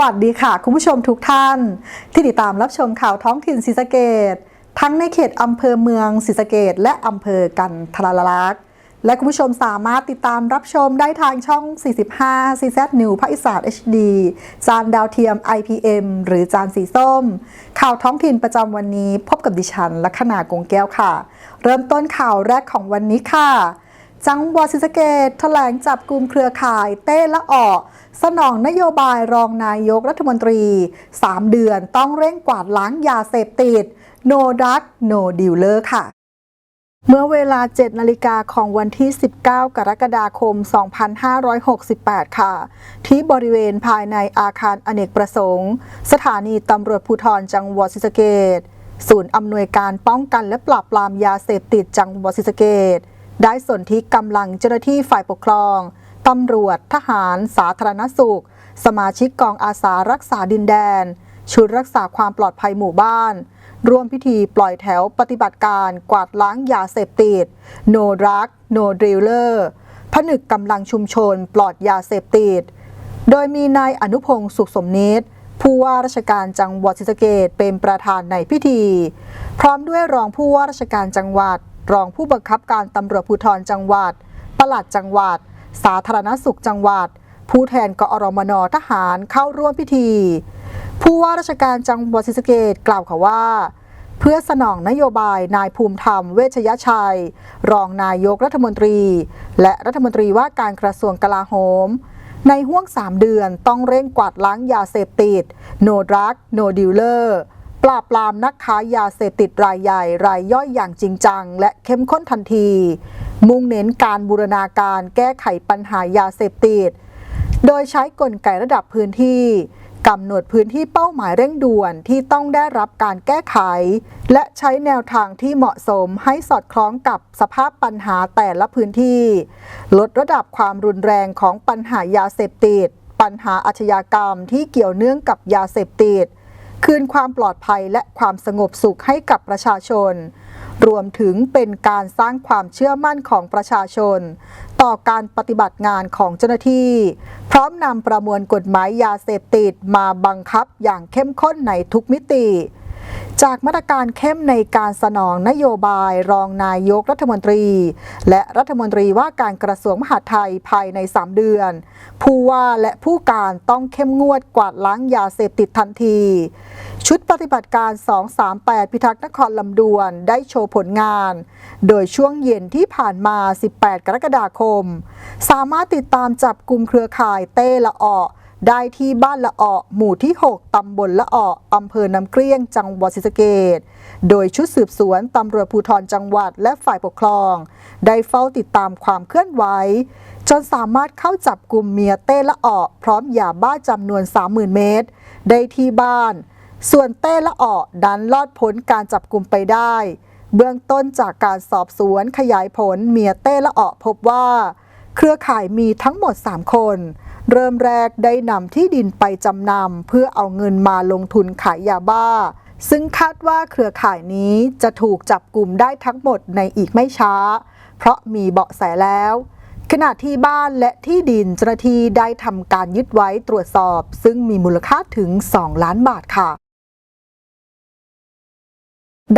วัสดีค่ะ คุณผู้ชมทุกท่าน ที่ติดตามรับชมข่าวท้องถิ่นศรีสะเกดทั้งในเขตอำเภอเมืองศรีสะเกดและอำเภอกันทรลักษณ์และคุณผู้ชมสามารถติดตามรับชมได้ทางช่อง 45 CZ New ภาคอีสาน HD จานดาวเทียม IPM หรือจานสีส้ม ข่าวท้องถิ่นประจำวันนี้พบกับดิฉันลัคนากงแก้วค่ะ เริ่มต้นข่าวแรกของวันนี้ค่ะ จังหวัดศรีสะเกษแถลงจับกลุ่มเครือข่ายเต้ละออสนองนโยบายรองนายกรัฐมนตรี 3 เดือนต้องเร่งกวาดล้างยาเสพติด no drug no dealer ค่ะเมื่อเวลา 7 นาฬิกาของวันที่ 19 กรกฎาคม 2568 ค่ะ ที่บริเวณภายในอาคารอเนกประสงค์ สถานีตำรวจภูธรจังหวัดศรีสะเกษศูนย์อำนวยการป้องกันและปราบปรามยาเสพติดจังหวัดศรีสะเกษ ได้สนที่กำลังเจ้าหน้าที่ฝ่ายปกครอง ตำรวจ ทหาร สาธารณสุข สมาชิกกองอาสารักษาดินแดน ชุดรักษาความปลอดภัยหมู่บ้าน ร่วมพิธีปล่อยแถวปฏิบัติการกวาดล้างยาเสพติด No Drug No Dealer ผนึกกำลังชุมชนปลอดยาเสพติด โดยมีนายอนุพงศ์สุขสมนิตผู้ว่าราชการจังหวัดศรีสะเกษเป็นประธานในพิธี พร้อมด้วยรองผู้ว่าราชการจังหวัด รองผู้บังคับการตำรวจภูธรจังหวัด ปลัดจังหวัด สาธารณสุขจังหวัด ผู้แทนกอรมนทหารเข้าร่วมพิธี ผู้ว่าราชการจังหวัดศรีสะเกษกล่าวค่ะว่า เพื่อสนองนโยบายนายภูมิธรรมเวชยชัย รองนายกรัฐมนตรี และรัฐมนตรีว่าการกระทรวงกลาโหมในห่วง 3 เดือนต้องเร่งกวาดล้างยาเสพติด no drug no dealer ปราบปรามนักค้ายาเสพติดรายใหญ่ รายย่อยอย่างจริงจัง และเข้มข้นทันที มุ่งเน้นการบูรณาการแก้ไขปัญหายาเสพติด โดยใช้กลไกระดับพื้นที่กำหนดพื้นที่เป้าหมายเร่งด่วนที่ต้องได้รับการแก้ไข และใช้แนวทางที่เหมาะสมให้สอดคล้องกับสภาพปัญหาแต่ละพื้นที่ ลดระดับความรุนแรงของปัญหายาเสพติด ปัญหาอาชญากรรมที่เกี่ยวเนื่องกับยาเสพติด คืนความปลอดภัยและความสงบสุขให้กับประชาชน รวมถึงเป็นการสร้างความเชื่อมั่นของประชาชน ต่อการปฏิบัติงานของเจ้าหน้าที่ พร้อมนำประมวลกฎหมายยาเสพติดมาบังคับอย่างเข้มข้นในทุกมิติ จากมาตรการเข้มในการสนองนโยบายรองนายกรัฐมนตรี และรัฐมนตรีว่าการกระทรวงมหาดไทยภายใน 3 เดือน ผู้ว่าและผู้การต้องเข้มงวดกวาดล้างยาเสพติดทันที ชุดปฏิบัติการ 238 พิทักษ์นครลำดวนได้โชว์ผลงาน โดยช่วงเย็นที่ผ่านมา 18 กรกฎาคม สามารถติดตามจับกลุ่มเครือข่ายเต้ละออ ได้ที่บ้านละออหมู่ที่ 6 ตำบลละอออำเภอน้ำเกลี้ยง จังหวัดศรีสะเกษโดยชุดสืบสวนตำรวจภูธรจังหวัดและฝ่ายปกครอง ได้เฝ้าติดตามความเคลื่อนไหวจนสามารถเข้าจับกลุ่มเมียเต้ละออพร้อมยาบ้าจำนวน 30,000 เมตร ได้ที่บ้าน ส่วนเต้ละออดันลอดพ้นการจับกลุ่มไปได้ เบื้องต้นจากการสอบสวนขยายผลเมียเต้ละออพบว่า เครือข่ายมีทั้งหมด 3 คน เริ่มแรกได้นำที่ดินไปจำนำเพื่อเอาเงินมาลงทุนขายยาบ้า ซึ่งคาดว่าเครือข่ายนี้จะถูกจับกลุ่มได้ทั้งหมดในอีกไม่ช้า เพราะมีเบาะแสแล้ว ขณะที่บ้านและที่ดินเจ้าหน้าที่ได้ทำการยึดไว้ตรวจสอบ ซึ่งมีมูลค่าถึง 2 ล้านบาทค่ะ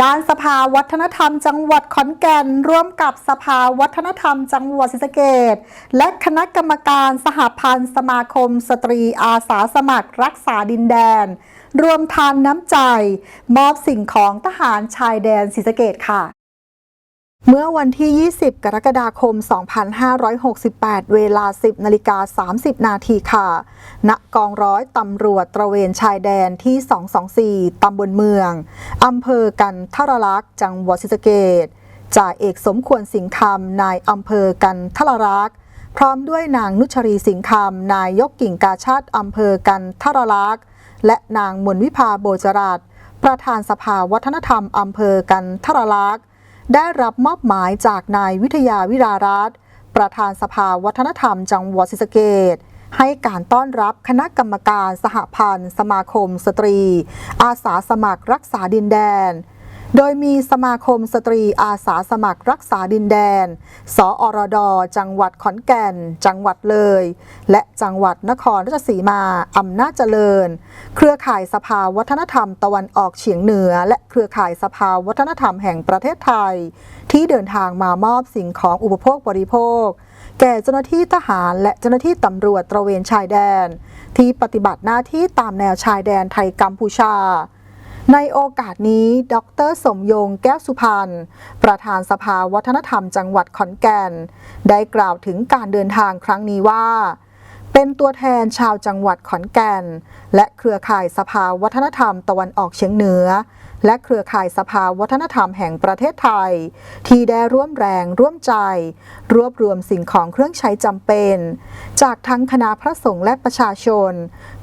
ด้านสภาวัฒนธรรมจังหวัดขอนแก่น ร่วมกับสภาวัฒนธรรมจังหวัดศรีสะเกดและคณะกรรมการสหพันธ์สมาคม สตรีอาสาสมัครรักษาดินแดน รวมทานน้ำใจ มอบสิ่งของทหารชายแดนศรีสะเกดค่ะ เมื่อวันที่ 20 กรกฎาคม 2568 เวลา 10นาฬิกา30 นาทีค่ะ ณ กองร้อยตำรวจตระเวนชายแดนที่ 224 ตำบลเมือง อำเภอกันทรลักษ์ จังหวัดศรีสะเกษจ่าเอกสมควรสิงคำ นายอำเภอกันทรลักษ์ พร้อมด้วยนางนุชรีสิงคำ นายยกกิ่งกาชาติอำเภอกันทรลักษ์ และนางมนวิภาโบจรัตประธานสภาวัฒนธรรมอำเภอกันทรลักษ์ ได้รับมอบหมายจากนายวิทยาวิรารัตประธานสภาวัฒนธรรมจังหวัดศรีสะเกดให้การต้อนรับคณะกรรมการสหพันธ์ สมาคมสตรี อาสาสมัครรักษาดินแดน โดยมีสมาคมสตรีอาสาสมัครรักษาดินแดนสอรด จังหวัดขอนแก่น จังหวัดเลย และจังหวัดนครราชสีมา อำนาจเจริญ เครือข่ายสภาวัฒนธรรมตะวันออกเฉียงเหนือ และเครือข่ายสภาวัฒนธรรมแห่งประเทศไทย ที่เดินทางมามอบสิ่งของอุปโภคบริโภค แก่เจ้าหน้าที่ทหารและเจ้าหน้าที่ตำรวจตระเวนชายแดน ที่ปฏิบัติหน้าที่ตามแนวชายแดนไทยกัมพูชา ในโอกาสนี้ ดร สมยง แก้วสุพรรณ ประธานสภาวัฒนธรรมจังหวัดขอนแก่น ได้กล่าวถึงการเดินทางครั้งนี้ว่า เป็นตัวแทนชาวจังหวัดขอนแก่น และเครือข่ายสภาวัฒนธรรมตะวันออกเฉียงเหนือ และเครือข่ายสภาวัฒนธรรมแห่งประเทศไทย ที่ได้ร่วมแรงร่วมใจ รวบรวมสิ่งของเครื่องใช้จำเป็น จากทั้งคณะพระสงฆ์และประชาชน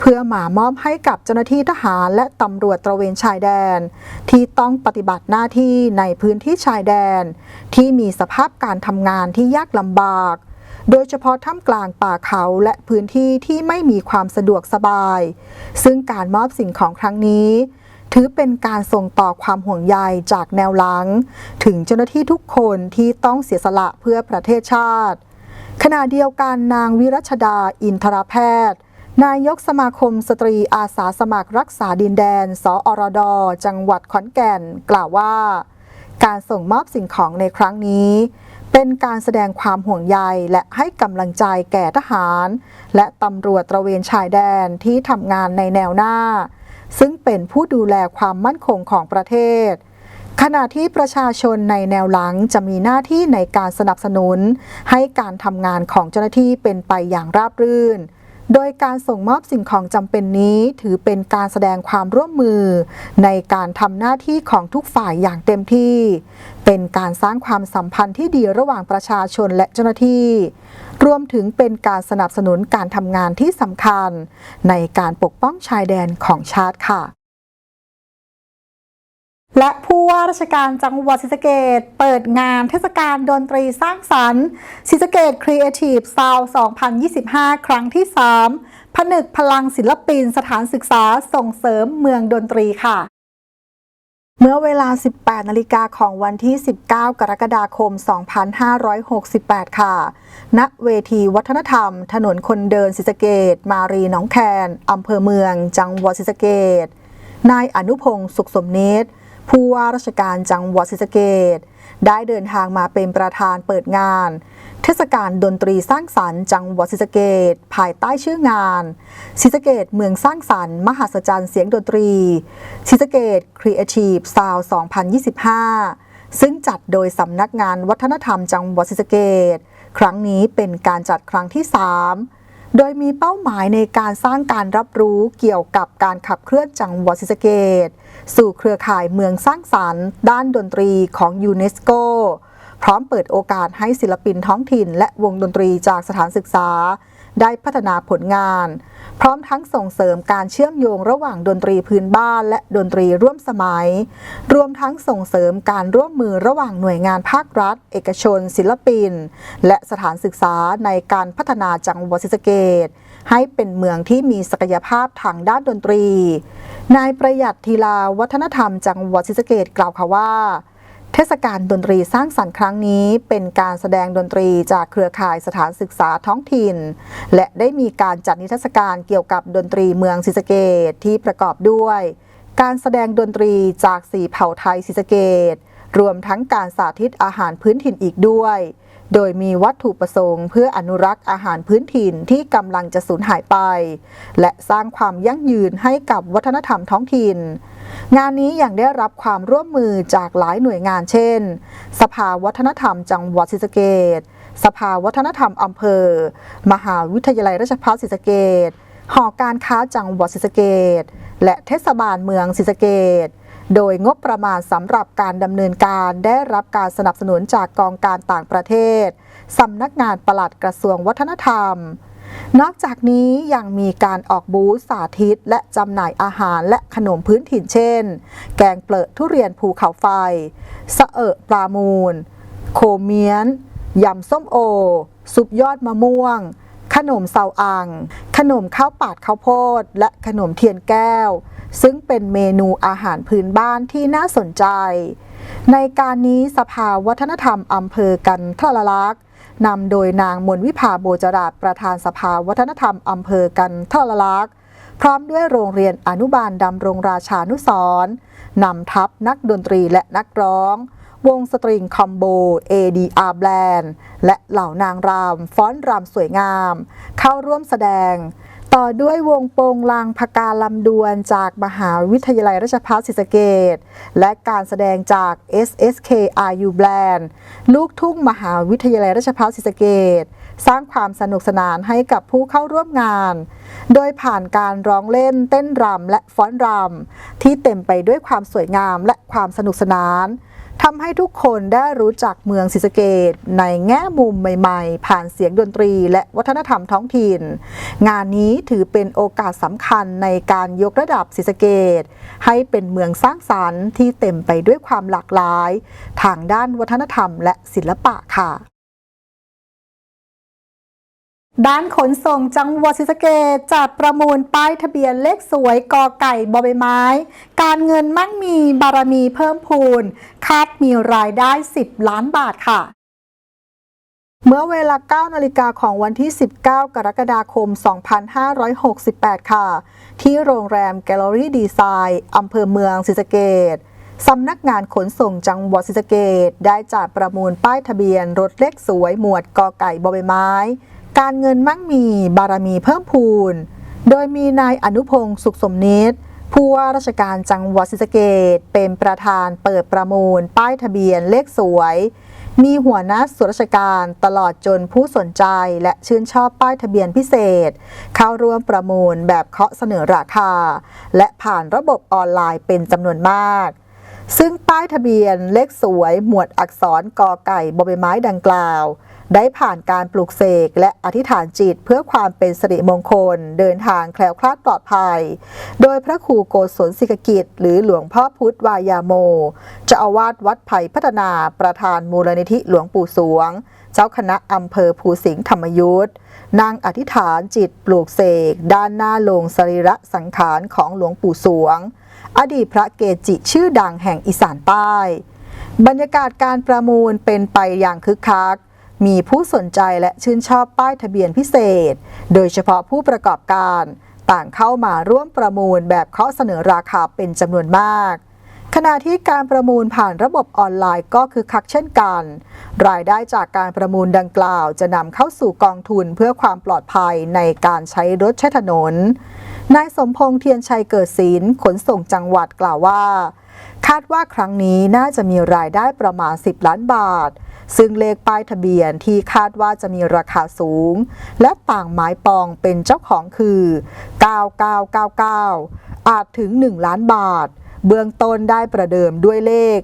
เพื่อหมามอบให้กับเจ้าหน้าที่ทหารและตำรวจตระเวนชายแดน ที่ต้องปฏิบัติหน้าที่ในพื้นที่ชายแดน ที่มีสภาพการทำงานที่ยากลำบาก โดยเฉพาะท่ามกลางป่าเขาและพื้นที่ที่ไม่มีความสะดวกสบาย ซึ่งการมอบสิ่งของครั้งนี้ ถือเป็นการส่งต่อความห่วงใยจากแนวหลัง ถึงเจ้าหน้าที่ทุกคนที่ต้องเสียสละเพื่อประเทศชาติ ขณะเดียวกันนางวิรัชดาอินทรแพทย์ นายกสมาคมสตรีอาสาสมัครรักษาดินแดน สอรด จังหวัดขอนแก่น กล่าวว่า การส่งมอบสิ่งของในครั้งนี้เป็นการแสดงความห่วงใยและให้กำลังใจแก่ทหาร และตำรวจตระเวนชายแดนที่ทำงานในแนวหน้า ซึ่งเป็นผู้ดูแลความมั่นคงของประเทศ ขณะที่ประชาชนในแนวหลังจะมีหน้าที่ในการสนับสนุน ให้การทำงานของเจ้าหน้าที่เป็นไปอย่างราบรื่น โดยการส่งมอบสิ่งของจำเป็นนี้ถือเป็นการแสดงความร่วมมือ ในการทำหน้าที่ของทุกฝ่ายอย่างเต็มที่ เป็นการสร้างความสัมพันธ์ที่ดีระหว่างประชาชนและเจ้าหน้าที่ รวมถึงเป็นการสนับสนุนการทำงานที่สำคัญ ในการปกป้องชายแดนของชาติค่ะ และผู้ว่าราชการจังหวัดศรีสะเกดเปิดงานเทศกาลดนตรีสร้างสรรค์ศรีสะเกด Creative Sound 2025 ครั้งที่ 3 ผนึกพลังศิลปินสถานศึกษาส่งเสริมเมืองดนตรีค่ะ เมื่อเวลา 18 นาฬิกาของวันที่ 19 กรกฎาคม 2568 ค่ะ ณ เวทีวัฒนธรรม ถนนคนเดินศรีสเกดมารีหนองแคนอำเภอเมือง จังหวัดศรีสเกดนายอนุพงศ์สุขสมนิตผู้ว่าราชการจังหวัดศรีสเกดได้เดินทางมาเป็นประธานเปิดงาน เทศกาลดนตรีสร้างสรรค์จังหวัดศรีสะเกดภายใต้ชื่องานศรีสะเกดเมืองสร้างสรรค์ มหัศจรรย์เสียงดนตรีศรีสะเกด Creative Sound 2025 ซึ่งจัดโดยสำนักงานวัฒนธรรมจังหวัดศรีสะเกดครั้งนี้เป็นการจัดครั้งที่ 3 โดยมีเป้าหมายในการสร้างการรับรู้เกี่ยวกับการขับเคลื่อนจังหวัดศรีสะเกดสู่เครือข่ายเมืองสร้างสรรค์ ด้านดนตรีของยูเนสโก พร้อมเปิดโอกาสให้ศิลปินท้องถิ่น และวงดนตรีจากสถานศึกษา ได้พัฒนาผลงาน พร้อมทั้งส่งเสริมการเชื่อมโยงระหว่างดนตรีพื้นบ้านและดนตรีร่วมสมัย รวมทั้งส่งเสริมการร่วมมือระหว่างหน่วยงานภาครัฐ เอกชน ศิลปิน และสถานศึกษาในการพัฒนาจังหวัดศรีสะเกษให้เป็นเมืองที่มีศักยภาพทางด้านดนตรี นายประหยัดทีลาวัฒนธรรมจังหวัดศรีสะเกษกล่าวค่ะว่า เทศกาลดนตรีสร้างสรรค์ครั้งนี้ เป็นการแสดงดนตรีจากเครือข่ายสถานศึกษาท้องถิ่น และได้มีการจัดนิทรรศการเกี่ยวกับดนตรีเมืองศรีสะเกดที่ประกอบด้วย การแสดงดนตรีจากสีเผ่าไทยศรีสะเกดรวมทั้งการสาธิตอาหารพื้นถิ่นอีกด้วย โดยมีวัตถุประสงค์เพื่ออนุรักษ์อาหารพื้นถิ่นที่กำลังจะสูญหายไป และสร้างความยั่งยืนให้กับวัฒนธรรมท้องถิ่น งานนี้ยังได้รับความร่วมมือจากหลายหน่วยงานเช่น สภาวัฒนธรรมจังหวัดศรีสะเกษสภาวัฒนธรรมอำเภอ มหาวิทยาลัยราชภัฏศรีสะเกษหอการค้าจังหวัดศรีสะเกษและเทศบาลเมืองศรีสะเกษ โดยงบประมาณสำหรับการดำเนินการได้รับการสนับสนุนจากกองการต่างประเทศสำนักงานปลัดกระทรวงวัฒนธรรม นอกจากนี้ยังมีการออกบูธสาธิต และจำหน่ายอาหารและขนมพื้นถิ่นเช่น แกงเปลือกทุเรียนภูเขาไฟ สะเอะปลามูล โคเมียนยำส้มโอ ซุปยอดมะม่วง ขนมเซาอัง ขนมข้าวปาดข้าวโพด และขนมเทียนแก้ว ซึ่งเป็นเมนูอาหารพื้นบ้านที่น่าสนใจ ในการนี้สภาวัฒนธรรมอำเภอกันทรลักษณ์นำโดยนางมนวิภาโบจราชประธานสภาวัฒนธรรมอำเภอกันทรลักษณ์พร้อมด้วยโรงเรียนอนุบาลดำรงราชานุสรณ์นำทัพนักดนตรีและนักร้อง วงสตริงคอมโบ ADR Band และเหล่านางรำฟ้อนรำสวยงาม เข้าร่วมแสดง ต่อด้วยวงโปงลางพกาลำดวนจากมหาวิทยาลัยราชภัฏศรีสะเกษและการแสดงจาก SSK RU Band ลูกทุ่งมหาวิทยาลัยราชภัฏศรีสะเกษสร้างความสนุกสนานให้กับผู้เข้าร่วมงาน โดยผ่านการร้องเล่นเต้นรำและฟ้อนรำที่เต็มไปด้วยความสวยงามและความสนุกสนาน ทำให้ทุกคนได้รู้จักเมืองศรีสะเกดในแง่มุมใหม่ๆ ผ่านเสียงดนตรีและวัฒนธรรมท้องถิ่น งานนี้ถือเป็นโอกาสสำคัญในการยกระดับศรีสะเกดให้เป็นเมืองสร้างสรรค์ที่เต็มไปด้วยความหลากหลาย ทางด้านวัฒนธรรมและศิลปะค่ะ ด้านขนส่งจังหวัดศรีสะเกษจัดประมูลป้ายทะเบียนเลขสวยกอไก่บอใบไม้ การเงินมั่งมีบารมีเพิ่มพูน คาดมีรายได้ 10 ล้านบาทค่ะ เมื่อเวลา 9 นาฬิกาของวันที่ 19 กรกฎาคม 2568 ค่ะ ที่โรงแรมแกลเลอรี่ดีไซน์อำเภอเมืองศรีสะเกษสำนักงานขนส่งจังหวัดศรีสะเกษได้จัดประมูลป้ายทะเบียนรถเลขสวยหมวดกอไก่บอใบไม้ การเงินมั่งมีบารมีเพิ่มพูน โดยมีนายอนุพงศ์สุขสมนิตผู้ว่าราชการจังหวัดศรีสะเกษเป็นประธานเปิดประมูล ป้ายทะเบียนเลขสวย มีหัวหน้าส่วนราชการตลอดจนผู้สนใจและชื่นชอบป้ายทะเบียนพิเศษ เข้าร่วมประมูลแบบเคาะเสนอราคา และผ่านระบบออนไลน์เป็นจำนวนมาก ซึ่งป้ายทะเบียนเลขสวยหมวดอักษรกอไก่บใบไม้ดังกล่าว ได้ผ่านการปลูกเสกและอธิษฐานจิตเพื่อความเป็นสิริมงคล เดินทางแคล้วคลาดปลอดภัย โดยพระครูโกศลสิกกิจ หรือหลวงพ่อพุทธวายาโมจ้าอาวาสวัดไผ่พัฒนาประธานมูลนิธิหลวงปู่สวง เจ้าคณะอำเภอภูสิงห์ธรรมยุทธนั่งอธิษฐานจิตปลูกเสก ด้านหน้าโลงสรีระสังขารของหลวงปู่สวง อดีตพระเกจิชื่อดังแห่งอีสานใต้ บรรยากาศการประมูลเป็นไปอย่างคึกคัก มีผู้สนใจและชื่นชอบป้ายทะเบียนพิเศษ โดยเฉพาะผู้ประกอบการ ต่างเข้ามาร่วมประมูลแบบเคาะเสนอราคาเป็นจำนวนมาก ขณะที่การประมูลผ่านระบบออนไลน์ก็คือคักเช่นกัน รายได้จากการประมูลดังกล่าว จะนำเข้าสู่กองทุนเพื่อความปลอดภัยในการใช้รถใช้ถนน นายสมพงษ์เทียนชัยเกิดศิลป์ขนส่งจังหวัดกล่าวว่า คาดว่าครั้งนี้น่าจะมีรายได้ประมาณ 10 ล้านบาท ซึ่งเลขป้ายทะเบียนที่คาดว่าจะมีราคาสูง และต่างหมายปองเป็นเจ้าของคือ 9999 อาจถึง 1 ล้านบาท เบื้องต้นได้ประเดิมด้วยเลข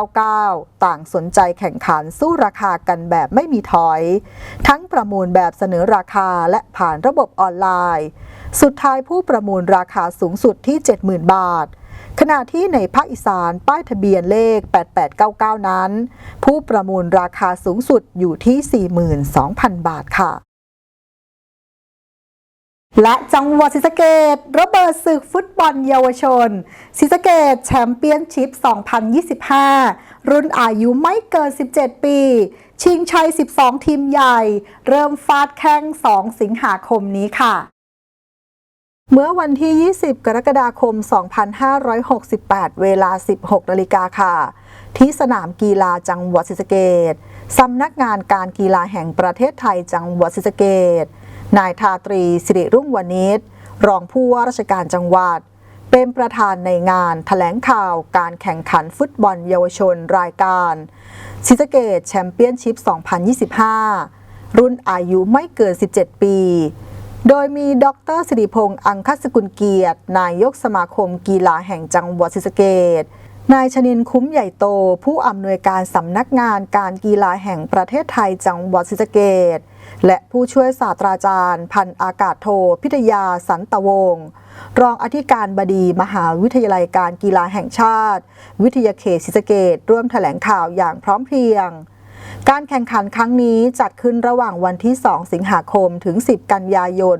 8899 ต่างสนใจแข่งขันสู้ราคากันแบบไม่มีถอย ทั้งประมูลแบบเสนอราคาและผ่านระบบออนไลน์ สุดท้ายผู้ประมูลราคาสูงสุดที่ 70,000 บาท ขณะที่ในภาคอีสานป้ายทะเบียนเลข 8899 นั้น ผู้ประมูลราคาสูงสุดอยู่ที่ 42,000 บาทค่ะ และจังหวัดศรีสะเกดระเบิดศึกฟุตบอลเยาวชนศรีสะเกดแชมเปี้ยนชิพ 2025 รุ่นอายุไม่เกิน 17 ปี ชิงชัย 12 ทีมใหญ่ เริ่มฟาดแข้ง 2 สิงหาคมนี้ค่ะ เมื่อวันที่ 20 กรกฎาคม 2568 เวลา 16นาฬิกาค่ะ ที่สนามกีฬาจังหวัดศรีสะเกษสำนักงานการกีฬาแห่งประเทศไทยจังหวัดศรีสะเกษนายทาตรีสิริรุ่งวณิชรองผู้ว่าราชการจังหวัด เป็นประธานในงานแถลงข่าวการแข่งขันฟุตบอลเยาวชนรายการศรีสะเกษแชมเปี้ยนชิพ 2025 รุ่นอายุไม่เกิน 17 ปี โดยมีดรสิริพงษ์อังคสกุลเกียรติ นายกสมาคมกีฬาแห่งจังหวัดศรีสะเกษนายชนินคุ้มใหญ่โต ผู้อำนวยการสำนักงานการกีฬาแห่งประเทศไทยจังหวัดศรีสะเกษและผู้ช่วยศาสตราจารย์ พันอากาศโท พิทยาสันตวงศ์รองอธิการบดีมหาวิทยาลัยการกีฬาแห่งชาติ วิทยาเขตศรีสะเกษร่วมแถลงข่าวอย่างพร้อมเพรียง การแข่งขันครั้งนี้จัดขึ้นระหว่างวันที่ 2 สิงหาคมถึง 10 กันยายน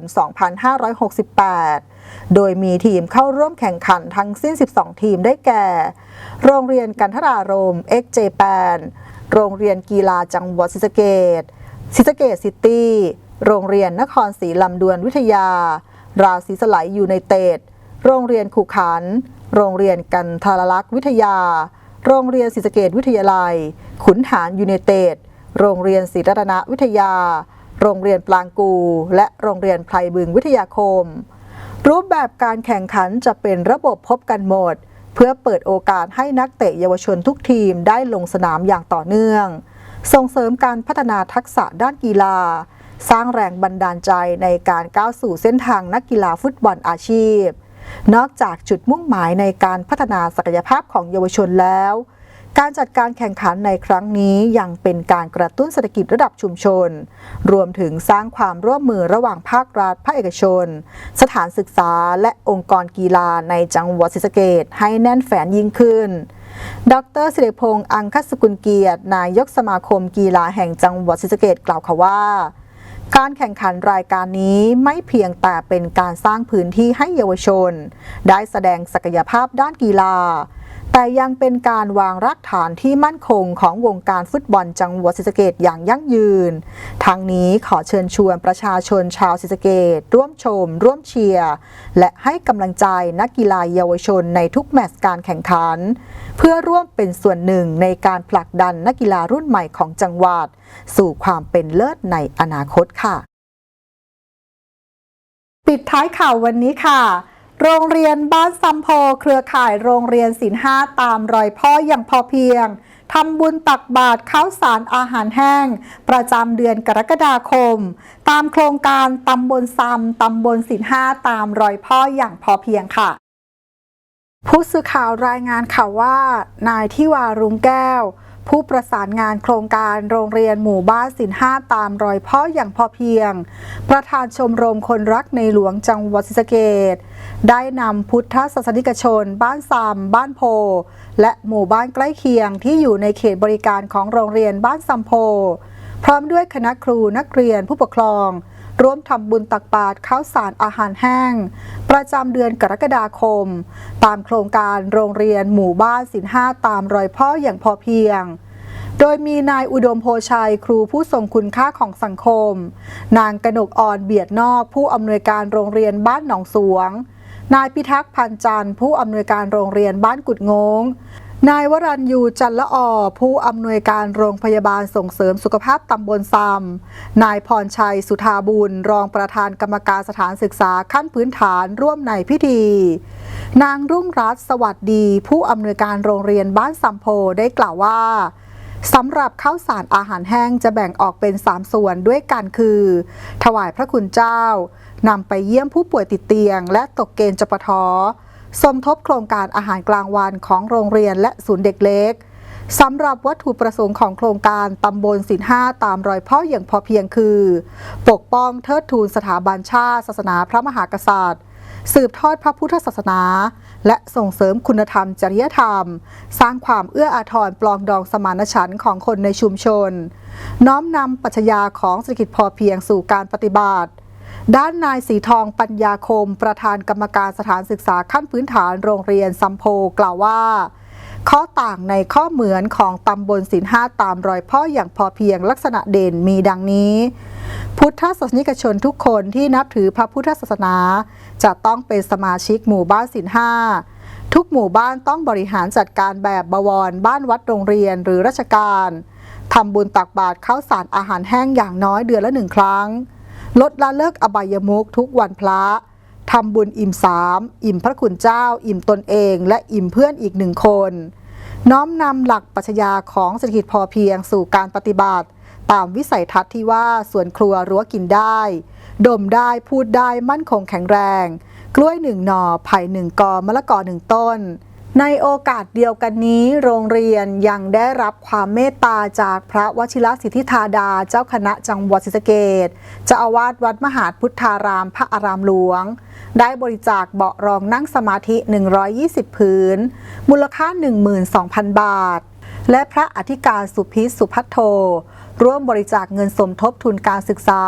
2568 โดยมีทีมเข้าร่วมแข่งขันทั้งสิ้น 12 ทีมได้แก่ โรงเรียนกันทรารมเอ็กเจแปน โรงเรียนกีฬาจังหวัดศรีสะเกษศรีสะเกษซิตี้ โรงเรียนนครศรีลำดวนวิทยา ราศีสไลยยูไนเต็ด โรงเรียนขุขัน โรงเรียนกันทารลักษ์วิทยา โรงเรียนศรีสะเกษวิทยาลัย ขุนหารยูไนเต็ด โรงเรียนศรีรัตนวิทยา โรงเรียนปลางกู และโรงเรียนไพรบึงวิทยาคม รูปแบบการแข่งขันจะเป็นระบบพบกันหมด เพื่อเปิดโอกาสให้นักเตะเยาวชนทุกทีมได้ลงสนามอย่างต่อเนื่อง ส่งเสริมการพัฒนาทักษะด้านกีฬา สร้างแรงบันดาลใจในการก้าวสู่เส้นทางนักกีฬาฟุตบอลอาชีพ นอกจากจุดมุ่งหมายในการพัฒนาศักยภาพของเยาวชนแล้ว การจัดการแข่งขันในครั้งนี้ยังเป็นการกระตุ้นเศรษฐกิจระดับชุมชน รวมถึงสร้างความร่วมมือระหว่างภาครัฐ ภาคเอกชน สถานศึกษาและองค์กรกีฬาในจังหวัดศรีสะเกษให้แน่นแฟนยิ่งขึ้น ดรสิริพงษ์อังคสกุลเกียรติ นายกสมาคมกีฬาแห่งจังหวัดศรีสะเกษกล่าวค่ะว่าการแข่งขันรายการนี้ไม่เพียงแต่เป็นการสร้างพื้นที่ให้เยาวชน ได้แสดงศักยภาพด้านกีฬา แต่ยังเป็นการวางรากฐานที่มั่นคงของวงการฟุตบอลจังหวัดศรีสะเกษอย่างยั่งยืน ทั้งนี้ขอเชิญชวนประชาชนชาวศรีสะเกษร่วมชม ร่วมเชียร์ และให้กำลังใจนักกีฬาเยาวชนในทุกแมตช์การแข่งขัน เพื่อร่วมเป็นส่วนหนึ่งในการผลักดันนักกีฬารุ่นใหม่ของจังหวัด สู่ความเป็นเลิศในอนาคตค่ะ ปิดท้ายข่าววันนี้ค่ะ โรงเรียนบ้านซัมโพเครือข่ายโรงเรียนศิลห้าตามรอยพ่ออย่างพอเพียงทำบุญตักบาตรข้าวสารอาหารแห้ง ประจำเดือนกรกฎาคม ตามโครงการตำบลซัมตำบลศิลห้าตามรอยพ่ออย่างพอเพียงค่ะ ผู้สื่อข่าวรายงานข่าวว่า นายทิวารุงแก้ว ผู้ประสานงานโครงการโรงเรียนหมู่บ้านศิลห้าตามรอยพ่ออย่างพอเพียง ประธานชมรมคนรักในหลวงจังหวัดศรีสะเกษได้นำพุทธศาสนิกชน บ้านซามบ้านโพ และหมู่บ้านใกล้เคียงที่อยู่ในเขตบริการของโรงเรียนบ้านซัมโพ พร้อมด้วยคณะครูนักเรียนผู้ปกครอง ร่วมทำบุญตักบาตรข้าวสารอาหารแห้ง ประจำเดือนกรกฎาคม ตามโครงการโรงเรียนหมู่บ้านศิลห้าตามรอยพ่ออย่างพอเพียงโดยมีนายอุดมโพชัยครูผู้ทรงคุณค่าของสังคม นางกนกอ่อนเบียดนอกผู้อำนวยการโรงเรียนบ้านหนองสวง นายพิทักษ์พันจันทร์ผู้อำนวยการโรงเรียนบ้านกุดงง นายวรัญยูจันละออผู้อำนวยการโรงพยาบาลส่งเสริมสุขภาพตำบลซามนายพรชัยสุธาบุญ รองประธานกรรมการสถานศึกษาขั้นพื้นฐานร่วมในพิธี นางรุ่งรัตน์สวัสดี ผู้อำนวยการโรงเรียนบ้านสัมโพได้กล่าวว่าสำหรับข้าวสารอาหารแห้งจะแบ่งออกเป็น 3 ส่วนด้วยกันคือ ถวายพระคุณเจ้านำไปเยี่ยมผู้ป่วยติดเตียง และตกเกณฑ์จปท สมทบโครงการอาหารกลางวันของโรงเรียนและศูนย์เด็กเล็กสำหรับวัตถุประสงค์ของโครงการตำบลศิลห้าตามรอยพ่ออย่างพอเพียงคือ ปกป้องเทิดทูนสถาบันชาติศาสนาพระมหากษัตริย์ สืบทอดพระพุทธศาสนา และส่งเสริมคุณธรรมจริยธรรม สร้างความเอื้ออาทรปลองดองสมานฉันท์ของคนในชุมชน น้อมนำปรัชญาของเศรษฐกิจพอเพียงสู่การปฏิบัติ ด้านนายสีทองปัญญาคม ประธานกรรมการสถานศึกษาขั้นพื้นฐานโรงเรียนซัมโพกล่าวว่า ข้อต่างในข้อเหมือนของตำบลศิลห้าตามรอยพ่ออย่างพอเพียงลักษณะเด่นมีดังนี้ พุทธศาสนิกชนทุกคนที่นับถือพระพุทธศาสนา จะต้องเป็นสมาชิกหมู่บ้านศิลห้าทุกหมู่บ้านต้องบริหารจัดการแบบบวร บ้านวัดโรงเรียนหรือราชการทำบุญตักบาตรข้าวสารอาหารแห้งอย่างน้อยเดือนละหนึ่งครั้ง ลดละเลิกอบายมุกทุกวันพระทำบุญอิ่มสาม อิ่มพระคุณเจ้า อิ่มตนเอง และอิ่มเพื่อนอีกหนึ่งคน น้อมนำหลักปรัชญาของเศรษฐกิจพอเพียงสู่การปฏิบัติ ตามวิสัยทัศน์ที่ว่าสวนครัวรั้วกินได้ ดมได้พูดได้มั่นคงแข็งแรง กล้วยหนึ่งหน่อไผ่หนึ่งกอมะละกอหนึ่งต้น ในโอกาสเดียวกันนี้ โรงเรียนยังได้รับความเมตตาจากพระวชิรสิทธิธาดาเจ้าคณะจังหวัดศรีสะเกษเจ้าอาวาสวัดมหาพุทธารามพระอารามหลวง ได้บริจาคเบาะรองนั่งสมาธิ 120 พื้น มูลค่า 12,000 บาท และพระอธิการสุพิษสุพัทโท ร่วมบริจาคเงินสมทบทุนการศึกษา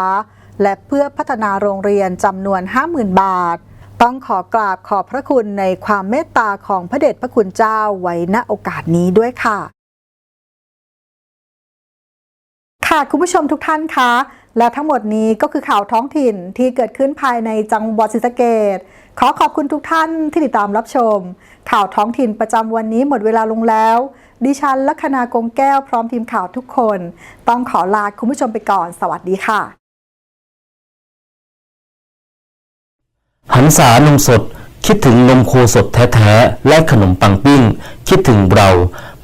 และเพื่อพัฒนาโรงเรียนจำนวน 50,000 บาท ต้องขอกราบขอบพระคุณในความเมตตาของพระเดชพระคุณเจ้าไว้ณโอกาสนี้ด้วยค่ะ ค่ะคุณผู้ชมทุกท่านคะและทั้งหมดนี้ก็คือข่าวท้องถิ่นที่เกิดขึ้นภายในจังหวัดศรีสะเกษขอขอบคุณทุกท่านที่ติดตามรับชม ข่าวท้องถิ่นประจำวันนี้หมดเวลาลงแล้ว ดิฉันลัคนากงแก้วพร้อมทีมข่าวทุกคน ต้องขอลาคุณผู้ชมไปก่อน สวัสดีค่ะ หันษานมสด คิดถึงนมโคสดแท้ๆ และขนมปังปิ้ง คิดถึงเรา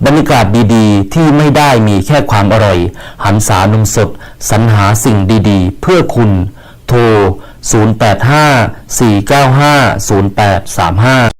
บรรยากาศดีๆ ที่ไม่ได้มีแค่ความอร่อย หันษานมสด สรรหาสิ่งดีๆ เพื่อคุณ โทร 085 495 0835